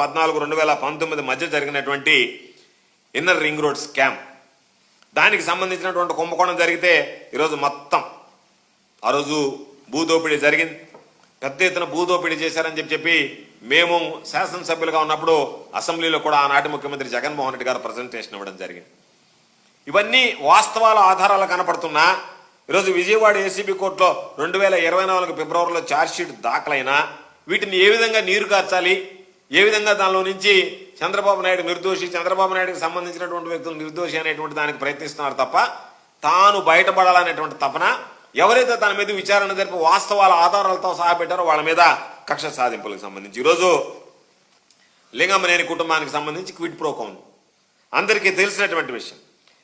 పద్నాలుగు రెండు వేల పంతొమ్మిది మధ్య జరిగినటువంటి ఇన్నర్ రింగ్ రోడ్ స్కామ్. దానికి సంబంధించినటువంటి కుంభకోణం జరిగితే ఈరోజు మొత్తం ఆ రోజు భూదోపిడీ జరిగింది. పెద్ద ఎత్తున భూదోపిడీ చేశారని చెప్పి చెప్పి మేము శాసనసభ్యులుగా ఉన్నప్పుడు అసెంబ్లీలో కూడా ఆనాటి ముఖ్యమంత్రి జగన్మోహన్ రెడ్డి గారు ప్రజెంటేషన్ ఇవ్వడం జరిగింది. ఇవన్నీ వాస్తవాల ఆధారాలు కనపడుతున్నా ఈరోజు విజయవాడ ఏసీబీ కోర్టులో రెండు వేల ఇరవై నాలుగు ఫిబ్రవరిలో ఛార్జ్షీట్ దాఖలైనా వీటిని ఏ విధంగా నీరు కార్చాలి? ఏ విధంగా దానిలో నుంచి చంద్రబాబు నాయుడు నిర్దోషి చంద్రబాబు నాయుడుకి సంబంధించినటువంటి వ్యక్తులు నిర్దోషి అనేటువంటి దానికి ప్రయత్నిస్తున్నారు తప్ప తాను బయటపడాలనేటువంటి తపన ఎవరైతే తన మీద విచారణ జరిపి వాస్తవాల ఆధారాలతో సహా పెట్టారో వాళ్ళ మీద కక్ష సాధింపులకు సంబంధించి. ఈరోజు లింగమనేని కుటుంబానికి సంబంధించి క్విట్ ప్రోకోన్ అందరికీ తెలిసినటువంటి విషయం.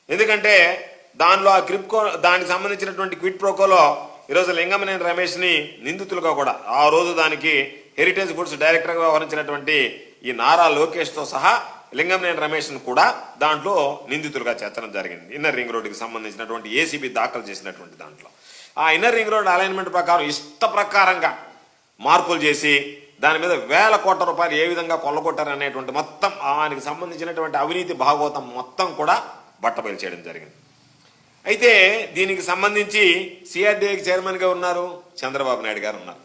ఎందుకంటే దానిలో ఆ క్రిప్కో దానికి సంబంధించినటువంటి క్విట్ ప్రోకోలో ఈరోజు లింగమనేని రమేష్ని నిందితులుగా కూడా ఆ రోజు దానికి హెరిటేజ్ గుడ్స్ డైరెక్టర్గా వ్యవహరించినటువంటి ఈ నారా లోకేష్తో సహా లింగంనేని రమేష్ను కూడా దాంట్లో నిందితులుగా చేర్చడం జరిగింది. ఇన్నర్ రింగ్ రోడ్డుకి సంబంధించినటువంటి ఏసీబీ దాఖలు చేసినటువంటి దాంట్లో. ఆ ఇన్నర్ రింగ్ రోడ్ అలైన్మెంట్ ప్రకారం ఇష్ట ప్రకారంగా మార్పులు చేసి దాని మీద వేల కోట్ల రూపాయలు ఏ విధంగా కొల్లగొట్టారు అనేటువంటి మొత్తం ఆయనకి సంబంధించినటువంటి అవినీతి భాగవతం మొత్తం కూడా బట్టబయలు చేయడం జరిగింది. అయితే దీనికి సంబంధించి సిఆర్డీఐకి చైర్మన్గా ఉన్నారు చంద్రబాబు నాయుడు గారు ఉన్నారు.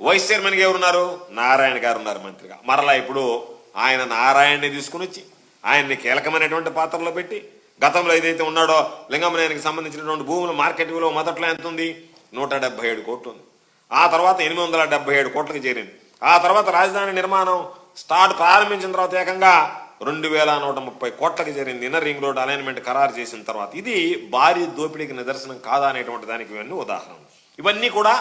వైస్ చైర్మన్గా ఎవరున్నారు? నారాయణ గారు ఉన్నారు మంత్రిగా. మరలా ఇప్పుడు ఆయన నారాయణని తీసుకుని వచ్చి ఆయన్ని కీలకమైనటువంటి పాత్రలో పెట్టి గతంలో ఏదైతే ఉన్నాడో లింగమనేనికి సంబంధించినటువంటి భూముల మార్కెట్ విలువ మొదట్లో ఎంత ఉంది? నూట డెబ్బై ఏడు కోట్లు ఉంది. ఆ తర్వాత ఎనిమిది వందల డెబ్బై ఏడు కోట్లకు చేరింది. ఆ తర్వాత రాజధాని నిర్మాణం స్టార్ట్ ప్రారంభించిన తర్వాత ఏకంగా రెండు వేల నూట ముప్పై కోట్లకు జరిగింది ఇన్నర్ రింగ్ రోడ్ అలైన్మెంట్ ఖరారు చేసిన తర్వాత. ఇది భారీ దోపిడీకి నిదర్శనం కాదా అనేటువంటి దానికి ఇవన్నీ ఉదాహరణ ఇవన్నీ కూడా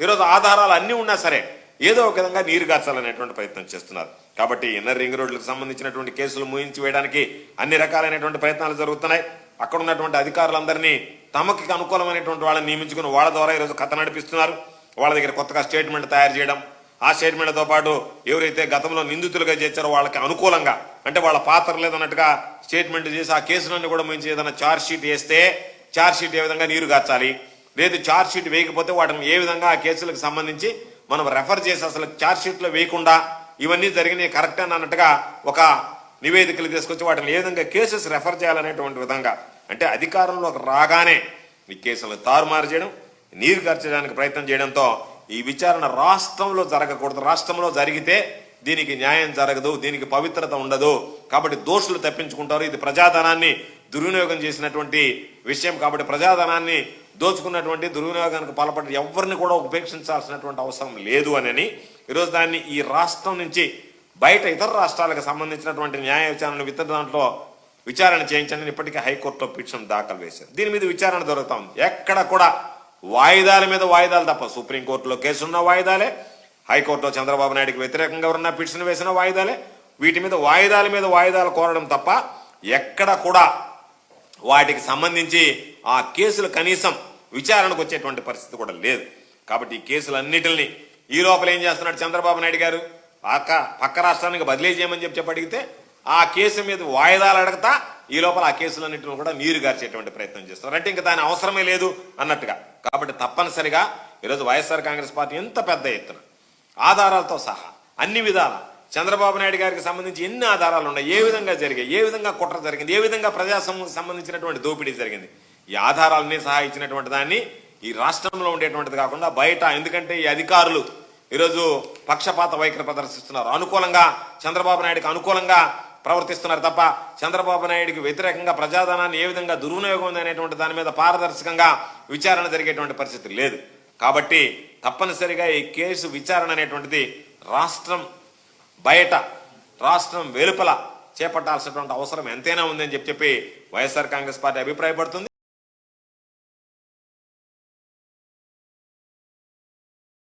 ఈరోజు ఆధారాలు అన్నీ ఉన్నా సరే ఏదో ఒక విధంగా నీరు గార్చాలనేటువంటి ప్రయత్నం చేస్తున్నారు. కాబట్టి ఇన్నర్ రింగ్ రోడ్లకు సంబంధించినటువంటి కేసులు ముయించి వేయడానికి అన్ని రకాలైనటువంటి ప్రయత్నాలు జరుగుతున్నాయి. అక్కడ ఉన్నటువంటి అధికారులందరినీ తమకి అనుకూలమైనటువంటి వాళ్ళని నియమించుకుని వాళ్ళ ద్వారా ఈరోజు కథ నడిపిస్తున్నారు. వాళ్ళ దగ్గర కొత్తగా స్టేట్మెంట్ తయారు చేయడం ఆ స్టేట్మెంట్తో పాటు ఎవరైతే గతంలో నిందితులుగా చేశారో వాళ్ళకి అనుకూలంగా అంటే వాళ్ళ పాత్ర లేదన్నట్టుగా స్టేట్మెంట్ చేసి ఆ కేసులన్నీ కూడా మించి ఏదైనా ఛార్జ్ షీట్ వేస్తే ఛార్జ్ షీట్ ఏ విధంగా నీరు గార్చాలి లేదు ఛార్జ్షీట్ వేయకపోతే వాటిని ఏ విధంగా ఆ కేసులకు సంబంధించి మనం రెఫర్ చేసి అసలు ఛార్జ్షీట్లో వేయకుండా ఇవన్నీ జరిగినాయి కరెక్ట్ అని అన్నట్టుగా ఒక నివేదికలు తీసుకొచ్చి వాటిని ఏ విధంగా కేసెస్ రెఫర్ చేయాలనేటువంటి విధంగా. అంటే అధికారంలోకి రాగానే ఈ కేసులను తారుమారు చేయడం నీరు ఖర్చడానికి ప్రయత్నం చేయడంతో ఈ విచారణ రాష్ట్రంలో జరగకూడదు. రాష్ట్రంలో జరిగితే దీనికి న్యాయం జరగదు దీనికి పవిత్రత ఉండదు. కాబట్టి దోషులు తప్పించుకుంటారు. ఇది ప్రజాధనాన్ని దుర్వినియోగం చేసినటువంటి విషయం కాబట్టి ప్రజాధనాన్ని దోచుకున్నటువంటి దుర్వినియోగానికి పాల్పడి ఎవరిని కూడా ఉపేక్షించాల్సినటువంటి అవసరం లేదు అని ఈరోజు దాన్ని ఈ రాష్ట్రం నుంచి బయట ఇతర రాష్ట్రాలకు సంబంధించినటువంటి న్యాయ విచారణ ఇతర దాంట్లో విచారణ చేయించండి. ఇప్పటికీ హైకోర్టులో పిటిషన్ దాఖలు వేశారు. దీని మీద విచారణ దొరుకుతా ఉంది ఎక్కడ కూడా వాయిదాల మీద వాయిదాలు తప్ప. సుప్రీంకోర్టులో కేసున్న వాయిదాలే హైకోర్టులో చంద్రబాబు నాయుడుకి వ్యతిరేకంగా ఎవరన్నా పిటిషన్ వేసిన వాయిదాలే. వీటి మీద వాయిదాల మీద వాయిదాలు కోరడం తప్ప ఎక్కడ కూడా వాటికి సంబంధించి ఆ కేసులు కనీసం విచారణకు వచ్చేటువంటి పరిస్థితి కూడా లేదు. కాబట్టి ఈ కేసులన్నిటిని ఈ లోపల ఏం చేస్తున్నాడు చంద్రబాబు నాయుడు గారు? పక్క పక్క రాష్ట్రానికి బదిలీ చేయమని చెప్పి చెప్పి అడిగితే ఆ కేసు మీద వాయిదాలు అడగతా ఈ లోపల ఆ కేసులన్నింటిని కూడా నీరు గార్చేటువంటి ప్రయత్నం చేస్తున్నారు అంటే ఇంకా దాని అవసరమే లేదు అన్నట్టుగా. కాబట్టి తప్పనిసరిగా ఈరోజు వైఎస్ఆర్ కాంగ్రెస్ పార్టీ ఎంత పెద్ద ఎత్తున ఆధారాలతో సహా అన్ని విధాల చంద్రబాబు నాయుడు గారికి సంబంధించి ఎన్ని ఆధారాలు ఉన్నాయి? ఏ విధంగా జరిగాయి? ఏ విధంగా కుట్ర జరిగింది? ఏ విధంగా ప్రజా సంబంధించినటువంటి దోపిడీ జరిగింది? ఈ ఆధారాలని సహా ఇచ్చినటువంటి దాన్ని ఈ రాష్ట్రంలో ఉండేటువంటిది కాకుండా బయట ఎందుకంటే ఈ అధికారులు ఈరోజు పక్షపాత వైఖరి ప్రదర్శిస్తున్నారు. అనుకూలంగా చంద్రబాబు నాయుడుకి అనుకూలంగా ప్రవర్తిస్తున్నారు తప్ప చంద్రబాబు నాయుడికి వ్యతిరేకంగా ప్రజాధనాన్ని ఏ విధంగా దుర్వినియోగం ఉంది అనేటువంటి దాని మీద పారదర్శకంగా విచారణ జరిగేటువంటి పరిస్థితి లేదు. కాబట్టి తప్పనిసరిగా ఈ కేసు విచారణ అనేటువంటిది రాష్ట్రం బయట రాష్ట్రం వెలుపల చేపట్టాల్సినటువంటి అవసరం ఎంతైనా ఉందని చెప్పి చెప్పి వైఎస్ఆర్ కాంగ్రెస్ పార్టీ అభిప్రాయపడుతుంది.